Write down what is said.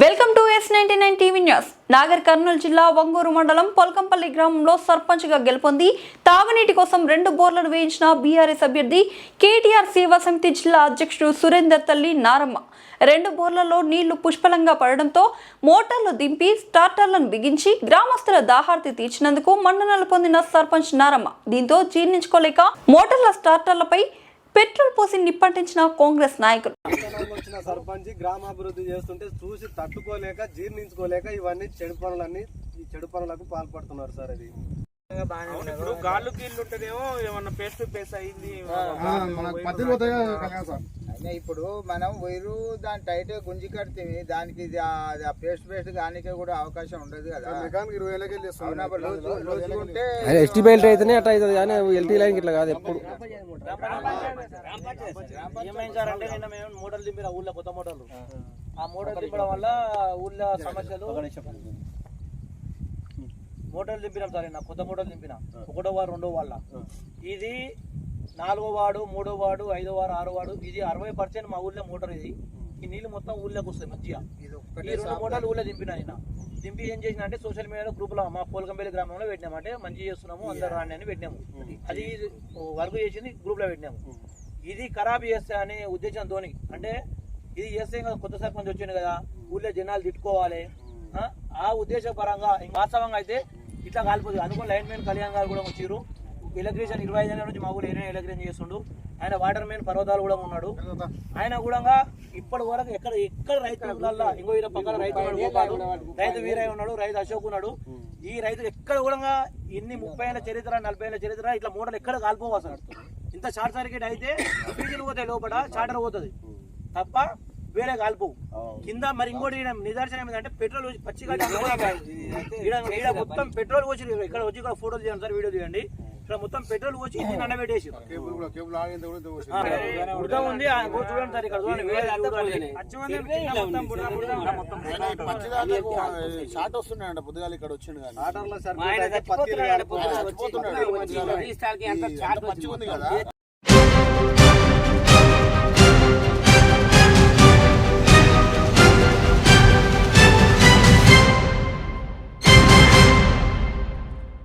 Welcome to S ninety nine news. Nagarkurnool జిల్లా వంగూరు మండలం పొలకంపల్లి గ్రామంలో సర్పంచ్గా గెలుపొంది తాగునీటి కోసం రెండు బోర్లను వేయించిన బీఆర్ఎస్ అభ్యర్థి కేటీఆర్ సేవా సమితి జిల్లా అధ్యక్షుడు సురేందర్ తల్లి నారమ్మ. రెండు బోర్లలో నీళ్ళు పుష్కలంగా పడడంతో మోటార్లు దింపి స్టార్టర్లను బిగించి గ్రామస్తుల దాహార్తి తీర్చినందుకు మన్ననలు పొందిన సర్పంచ్ నారమ్మ. దీంతో జీర్ణించుకోలేక మోటార్ల స్టార్టర్లపై పెట్రోల్ పోసి నిప్పంటించిన కాంగ్రెస్ నాయకులు సర్పంచ్ గ్రామాభివృద్ధి చేస్తుంటే చూసి తట్టుకోలేక జీర్ణించుకోలేక ఇవన్నీ చెడు పనులన్నీ ఈ చెడు పనులకు పాల్పడుతున్నారు సార్ అది ఇప్పుడు గాళ్ళు గీళ్ళు ఉంటేనేమో ఏమన్నా ఫేస్ టు ఫేస్ అయింది ఇప్పుడు మనం వైరు దాని టైట్ గుంజి కడితే దానికి పేస్ట్ పేస్ట్ దానికి కూడా అవకాశం ఉండదు కదా ఎస్టీ బెల్ట్ అయితేనే అట్లా అవుతుంది కానీ ఎల్టీ లైన్ ఇట్లా కాదు ఎప్పుడు ఏమైంది సార్ అంటే నిన్న మేము మోటార్లు దింపిన ఊళ్ళో కొత్త మోటార్లు ఆ మోటార్ దింపడం వల్ల ఊళ్ళో సమస్యలు మోటార్లు దింపినాం సార్ నిన్న కొత్త మోటార్లు దింపిన ఒకటో వారు రెండో వాళ్ళ ఇది నాలుగో వాడు మూడో వాడు ఐదో వారు ఆరో వాడు ఇది అరవై పర్సెంట్ మా ఊళ్ళో మోటార్ ఇది. ఈ నీళ్ళు మొత్తం ఊళ్ళోకి వస్తాయి మంచిగా. ఈ రెండు మోటార్లు ఊళ్ళో దింపిన నిన్న దింపి ఏం చేసిన అంటే సోషల్ మీడియాలో గ్రూపులో మా పోలకంపల్లి గ్రామంలో పెట్టినాము. అంటే మంచి చేస్తున్నాము అందరు రాండి అని పెట్టినాము. అది వర్క్ చేసింది గ్రూప్లో పెట్టినాము. ఇది ఖరాబ్ చేస్తే అనే ఉద్దేశంతో అంటే ఇది చేస్తే కొత్త సర్పంచ్ వచ్చింది కదా ఊళ్ళో జనాలు తిట్టుకోవాలి. ఆ? ఆ ఉద్దేశపరంగా వాస్తవంగా అయితే ఇట్లా కాలిపోతుంది. అనుకున్న లైన్ మ్యాన్ కళ్యాణ్ గారు కూడా వచ్చారు ఎలక్ట్రీషియన్ ఇరవై ఐదు నుంచి మా ఊరు ఏరియా ఎలక్ట్రీషియన్ చేస్తుండు. ఆయన వాటర్ మ్యాన్ పర్వతాలు కూడా ఉన్నాడు. ఆయన కూడా ఇప్పటి వరకు ఎక్కడ ఎక్కడ రైతులలో ఇంకో ఈయన పక్కన రైతు. రైతు వీరయ్య ఉన్నాడు రైతు అశోక్ ఉన్నాడు. ఈ రైతు ఎక్కడ కూడా ఇన్ని ముప్పై ఏళ్ళ చరిత్ర నలభై ఏళ్ళ చరిత్ర ఇట్లా మూడలు ఎక్కడ కాలిపోవు అసలు. ఇంత షార్ట్ సర్క్యూట్ అయితే ఫీజులు పోతాయి లోపల చార్టర్ పోతుంది. తప్ప వేరే కాలిపోవు. కింద మరి ఇంకోటి నిదర్శనం ఏంటంటే పెట్రోల్ పోసి పచ్చి గడ్డి ఈడ ఈడ మొత్తం పెట్రోల్ పోసి ఇక్కడ వచ్చి ఇక్కడ ఫోటోలు తీయండి సార్ వీడియో తీయండి. ఇక్కడ మొత్తం పెట్రోల్ పోసి ఉంది చూడండి సార్ ఇక్కడ చూడండి కింద మొత్తం బుడద పచ్చిదానికి షార్ట్ వస్తున్నాయంట పొద్దుగాల ఇక్కడ వచ్చిండు కానీ.